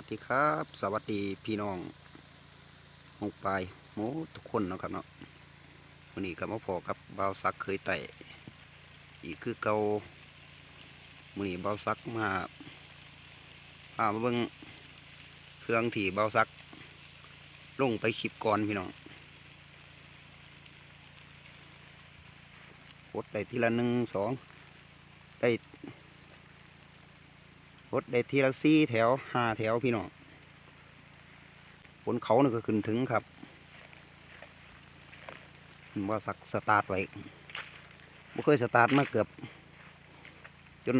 วัสดีครับ สวัสดีพี่น้องหงปลายหมูทุกคนนะครับเนาะวันนี้ก็มาพอกับเบาวซักเคยไต่อีกคือเกาวันนี้เบาวซักมาพามาเบิ่งเครื่องที่เบาวซัก ลงไปคลิปก่อนพี่น้องกดได้ทีละหนึ่งสองได้ รถได้ทีละสี่แถวห้าแถวพี่น้องบนเขานี่ก็ขึ้นถึงครับว่าสักสตาร์ทไว้บ่เคยสตาร์ทมาเกือบ จน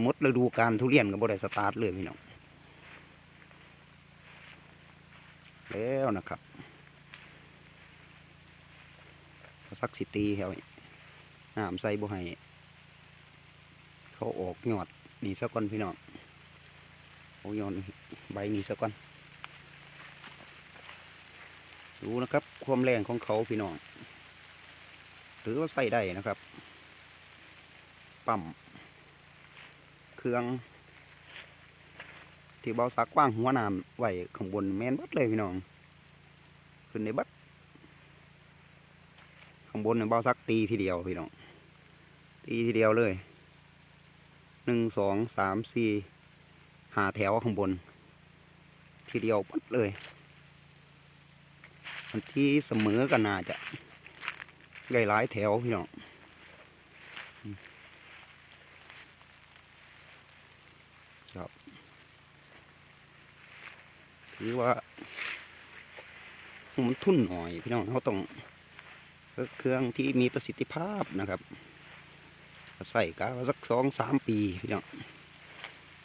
หมดฤดูการทุเรียนก็บ่ได้สตาร์ทเลยพี่น้องแล้วนะครับสักสิตีแถวนี้น้ำใส่บ่ให้เขาออกหยอดนี่สักก่อนพี่น้อง โอ้ยอนใบนี้ซะก่อนดูนะครับ ความแรงของเขาพี่น้องถือว่าใส่ได้นะครับ ปั๊มเครื่อง ที่เบาสักกว่างหัวน้ำไหวข้างบนแมนบัดเลยพี่น้อง ขึ้นในบัดข้างบนเนี่ยเบาสักตีทีเดียวพี่น้อง ตีทีเดียวเลยหนึ่งสองสามสี่ หาแถวข้างบน ทีเดียวปั๊บเลยอันที่เสมอกันน่าจะได้หลายแถวพี่น้องครับถือว่ามันทุ่นหน่อยพี่น้องเขาต้องเครื่องที่มีประสิทธิภาพนะครับ ใส่กาวสักสองสามปีพี่น้อง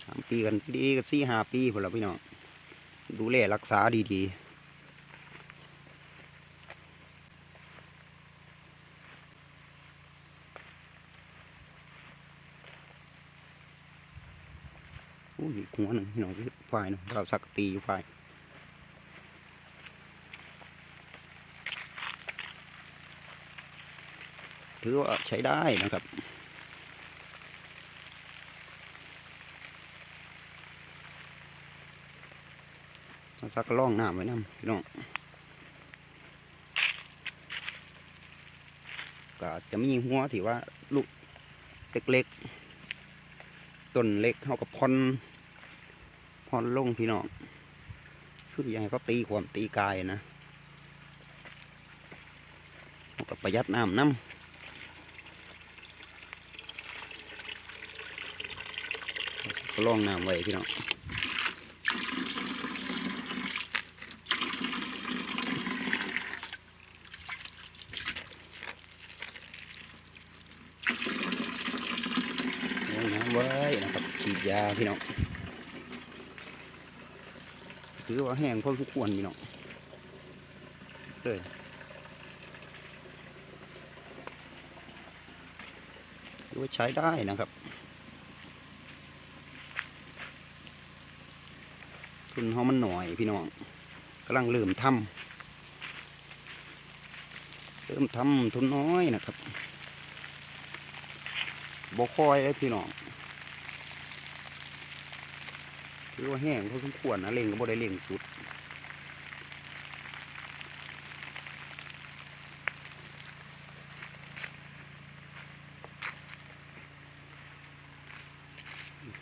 สามปีกันดีกันสี่ห้าปีพอแล้วพี่น้องดูแลรักษาดีๆอู้ยหัวหนึ่งพี่น้องฝ่ายหนึงเราสักตีอยู่ฝ่ายถือว่าใช้ได้นะครับ เอา ซักล่องน้ำไว้น้ำพี่น้องก็จะมีหัวที่ว่าลูกเล็กๆต้นเล็กเขาก็พอนพอนลงพี่น้องคืออย่างให้เขาตีความตีกายนะเขาก็ประหยัดน้ำน้ำล่องน้ำไว้พี่น้อง โอ้ยน้ำ ไว้นะครับฉีดยาพี่น้องถือว่าแห้งพอสมควรพี่น้องเลยถือว่าใช้ได้นะครับทุนเขามันหน่อยพี่น้องกำลังเริ่มทำเริ่มทำทุนน้อยนะครับบคอยเลยพี่น้อง ถือว่าแห้งพอสมควรนะเล่งก็บ่ได้เล่งสุด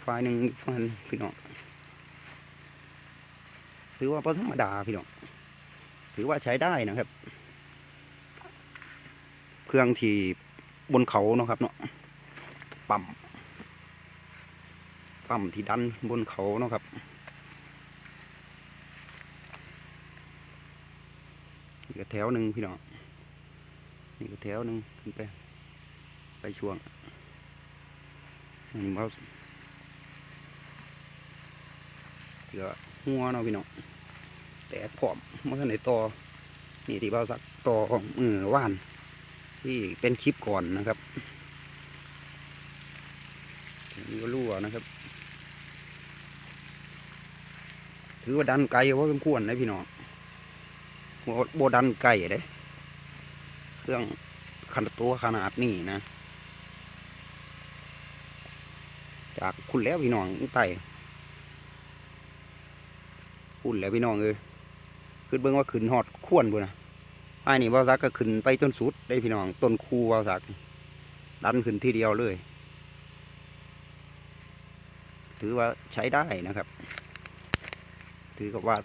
ฝ่ายหนึ่งฝ่ายหนึ่งพี่น้องถือว่าพอธรรมดาพี่น้องถือว่าใช้ได้นะครับ เครื่องที่บนเขาเนาะครับเนาะปั๊ม ปั๊มที่ดันบนเขาเนาะครับ นี่ก็แถวหนึ่งพี่น้อง นี่ก็แถวหนึ่งขึ้นไป ไปช่วงนี่เบาเหลือหัวเนาะพี่น้อง แต่ผอมเมื่อไหร่ต่อ นี่ที่เบาสักต่อของมือว่าน ที่เป็นคลิปก่อนนะครับนี่ก็รั่วนะครับ ถือว่าดันไกลพอสมควรนะพี่น้องโบบดันไกลเลยเครื่องขนาดตัวขนาดนี้นะ จากคุณแล้วพี่น้องไต่พุ่นแล้วพี่น้องเอ้ยขึ้นเบิ่งว่าขึ้นฮอดขวนบุนะไอ้นี่บ่าวซักก็ขึ้นไปจนสุดได้พี่น้องต้นคูบ่าวซัก ดันขึ้นทีเดียวเลย ถือว่าใช้ได้นะครับ ถือกับว่า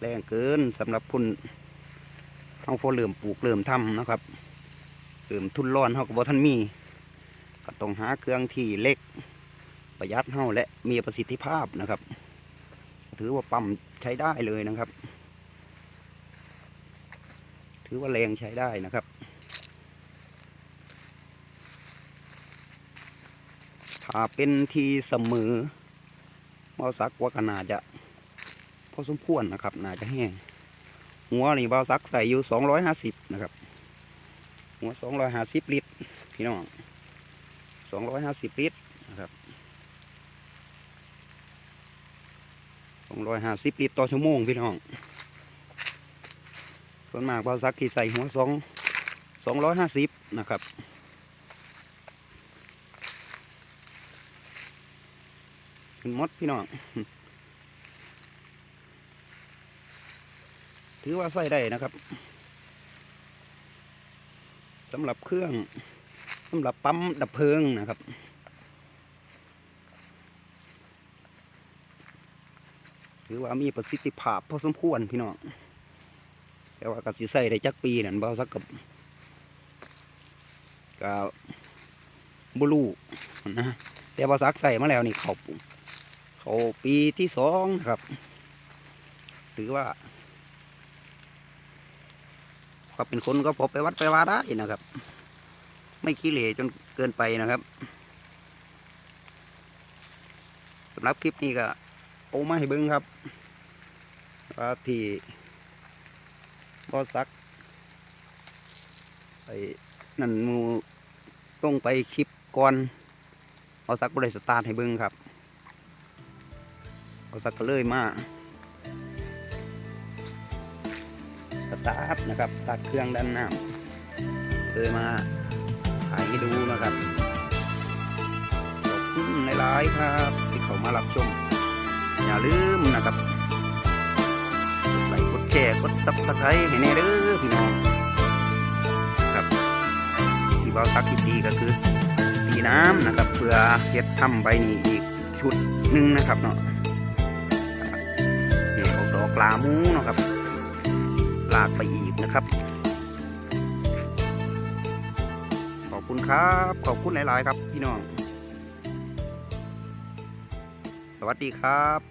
แรงเกินสำหรับพุ่นเขาพอเริ่มปลูกเริ่มทำนะครับเริ่มทุนร้อนเขาก็บ่ทันมี ก็ต้องหาเครื่องที่เล็ก ประหยัดเฮาและมีประสิทธิภาพนะครับ ถือว่าปั๊มใช้ได้เลยนะครับ ถือว่าแรงใช้ได้นะครับถ้าเป็นทีเสมอบ่าวซักว่าก็น่าจะ พอสมควรนะครับน่าจะแห้งหัวนี่บาซักใส่อยู่สองร้อยห้าสิบนะครับ หัวสองร้อยห้าสิบลิตรพี่น้องสองร้อยห้าสิบลิตรนะครับสองร้อยห้าสิบลิตรต่อชั่วโมงพี่น้องส่วนมากบาซักที่ใส่หัวสองสองร้อยห้าสิบนะครับขึ้นมดพี่น้อง ถือว่าใส่ได้นะครับสำหรับเครื่องสำหรับปั๊มดับเพลิงนะครับถือว่ามีประสิทธิภาพพอสมควรพี่น้อง แต่ว่ากสิใส่ได้จักปีนั่นเบาสักกับกับบุลูนะ แต่บาสักใส่มาแล้วนี่เขาเขาปีที่สองนะครับ ถือว่า ก็เป็นคนก็พอไปวัดไปวาได้นะครับ ไม่ขี้เหร่จนเกินไปนะครับสำหรับคลิปนี้ก็โอ้มาให้เบิ้งครับว่าที่บอสักไปนั่นมูต้องไปคลิปก่อนบอสักบริสตาร์ให้เบิ้งครับบอสักก็เลยมา ตาร์ทนะครับตัดเครื่องด้านหน้าเคยมาถ่ายให้ดูนะครับขอบคุณหลายครับที่เขามารับชม อย่าลืมนะครับกดไลค์กดแชร์กดซับสไครต์ให้แน่เด้อพี่น้องครับที่เบาซักที่ดีก็คือตีน้ำนะครับเพื่อเฮ็ดทำใบนี้อีกชุดหนึ่งนะครับเนาะเดี๋ยวดอกลาหมูเนาะครับากไปอีกนะครับ ขอบคุณครับ ขอบคุณหลาย ๆ ครับพี่น้อง สวัสดีครับ